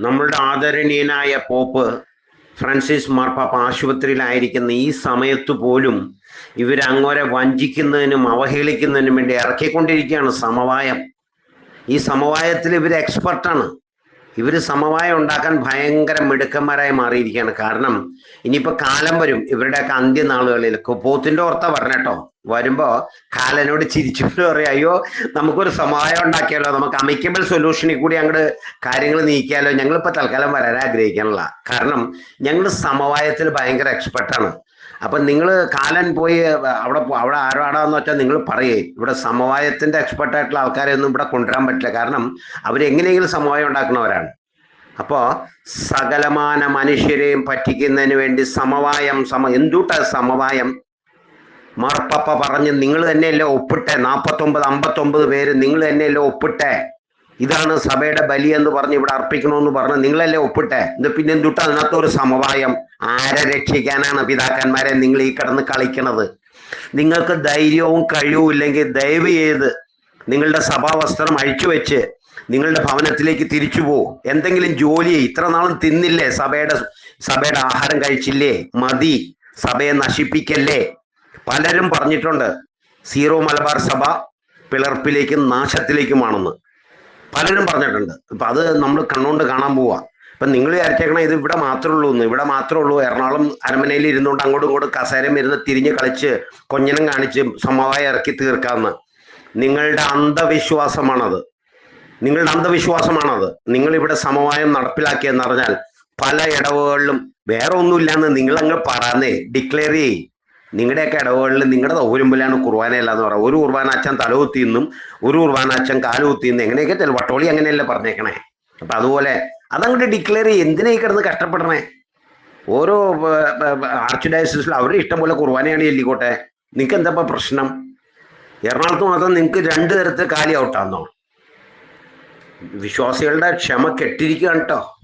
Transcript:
നമ്മളുടെ ആദരണീയനായ pop Francis മാർപ്പാപ്പ ആശുപത്രിയിലായിരിക്കുന്ന ഈ സമയത്ത് പോലും ഇവരങ്ങോരെ വഞ്ചിക്കുന്നതിനും അവഹേളിക്കുന്നതിനും വേണ്ടി ഇറക്കിക്കൊണ്ടിരിക്കുകയാണ് സമവായം. ഈ സമവായത്തിൽ ഇവർ എക്സ്പെർട്ടാണ് ഇവർ സമവായം ഉണ്ടാക്കാൻ ഭയങ്കര മിടുക്കന്മാരായി മാറിയിരിക്കുകയാണ്. കാരണം ഇനിയിപ്പോൾ കാലം വരും. ഇവരുടെയൊക്കെ അന്ത്യനാളുകളിൽ പോത്തിന്റെ ഓർത്ത പറഞ്ഞേട്ടോ വരുമ്പോൾ കാലനോട് ചിരിച്ചു പറയാം. അയ്യോ നമുക്കൊരു സമവായം ഉണ്ടാക്കിയാലോ? നമുക്ക് അമിക്കബിൾ സൊല്യൂഷനിൽ കൂടി അങ്ങോട്ട് കാര്യങ്ങൾ നീക്കിയാലോ? ഞങ്ങളിപ്പോൾ തൽക്കാലം വരാൻ ആഗ്രഹിക്കാനുള്ള. കാരണം ഞങ്ങൾ സമവായത്തിൽ ഭയങ്കര എക്സ്പെർട്ടാണ് അപ്പൊ നിങ്ങൾ കാലൻ പോയി അവിടെ അവിടെ ആരാടാന്ന് വെച്ചാൽ നിങ്ങൾ പറയേ. ഇവിടെ സമവായത്തിന്റെ എക്സ്പെർട്ടായിട്ടുള്ള ആൾക്കാരെ ഒന്നും ഇവിടെ കൊണ്ടുവരാൻ പറ്റില്ല. കാരണം അവരെങ്ങനെയെങ്കിലും സമവായം ഉണ്ടാക്കുന്നവരാണ്. അപ്പോ സകലമാന മനുഷ്യരെയും പറ്റിക്കുന്നതിന് വേണ്ടി സമവായം സമ എന്തുട്ട സമവായം? മാർപ്പപ്പ പറഞ്ഞ് നിങ്ങൾ തന്നെയല്ലേ ഒപ്പിട്ടെ? നാൽപ്പത്തൊമ്പത് അമ്പത്തൊമ്പത് പേര് നിങ്ങൾ തന്നെയല്ലേ ഒപ്പിട്ടെ? ഇതാണ് സഭയുടെ ബലി എന്ന് പറഞ്ഞ് ഇവിടെ അർപ്പിക്കണമെന്ന് പറഞ്ഞ് നിങ്ങളല്ലേ ഒപ്പിട്ടെ? ഇത് പിന്നെ എന്തുട്ട അതിനകത്ത് ഒരു സമവായം? ആരെ രക്ഷിക്കാനാണ് പിതാക്കന്മാരെ നിങ്ങൾ ഈ കിടന്ന് കളിക്കണത്? നിങ്ങൾക്ക് ധൈര്യവും കഴിവും ഇല്ലെങ്കിൽ ദയവ് ചെയ്ത് നിങ്ങളുടെ സഭാവസ്ത്രം അഴിച്ചു വെച്ച് നിങ്ങളുടെ ഭവനത്തിലേക്ക് തിരിച്ചു പോകും എന്തെങ്കിലും ജോലി ഇത്ര നാളും തിന്നില്ലേ? സഭയുടെ സഭയുടെ ആഹാരം കഴിച്ചില്ലേ? മതി. സഭയെ നശിപ്പിക്കല്ലേ? പലരും പറഞ്ഞിട്ടുണ്ട് സീറോ മലബാർ സഭ പിളർപ്പിലേക്കും നാശത്തിലേക്കുമാണെന്ന് പലരും പറഞ്ഞിട്ടുണ്ട് ഇപ്പൊ അത് നമ്മൾ കണ്ണുകൊണ്ട് കാണാൻ പോവാ. ഇപ്പൊ നിങ്ങൾ വിചാരിച്ചേക്കണം ഇത് ഇവിടെ മാത്രമേ ഉള്ളൂ എന്ന്. ഇവിടെ മാത്രമേ ഉള്ളൂ. എറണാകുളം അരമനയിൽ ഇരുന്നുകൊണ്ട് അങ്ങോട്ടും ഇങ്ങോട്ടും കസേരം ഇരുന്ന് തിരിഞ്ഞ് കളിച്ച് കൊഞ്ഞനം കാണിച്ച് സമവായം ഇറക്കി തീർക്കാമെന്ന് നിങ്ങളുടെ അന്ധവിശ്വാസമാണത്. നിങ്ങളുടെ അന്ധവിശ്വാസമാണത്. നിങ്ങൾ ഇവിടെ സമവായം നടപ്പിലാക്കിയെന്ന് പറഞ്ഞാൽ പല ഇടവുകളിലും വേറെ ഒന്നുമില്ലാന്ന് നിങ്ങൾ അങ്ങ് പറഞ്ഞേ ഡിക്ലെയർ ചെയ്യേ. നിങ്ങളുടെയൊക്കെ ഇടവുകളിൽ നിങ്ങളുടെ സൗകര്യമ്പിലാണ് കുർബാനയല്ല എന്ന് പറയാം ഒരു കുർബാനാച്ചൻ അച്ഛൻ തലകുത്തിന്നും ഒരു കുർബാനാച്ചൻ അച്ഛൻ കാലുകുത്തിന്നും എങ്ങനെയൊക്കെ ചില വട്ടോളി അങ്ങനെയല്ലേ പറഞ്ഞേക്കണേ. അപ്പൊ അതുപോലെ അതങ്ങോട്ട് ഡിക്ലെയർ ചെയ്യും. ഈ കിടന്ന് കഷ്ടപ്പെടണേ? ഓരോ ആർച്ച് അവരുടെ ഇഷ്ടം പോലെ കുർബാനയാണ് ചെല്ലിക്കോട്ടെ. നിങ്ങൾക്ക് എന്താ പ്രശ്നം? എറണാകുളത്ത് മാത്രം നിങ്ങൾക്ക് രണ്ട് തരത്തിൽ കാലി ഔട്ടാന്നോ വിശ്വാസികളുടെ ക്ഷമ കെട്ടിരിക്കുകയാണ് കേട്ടോ.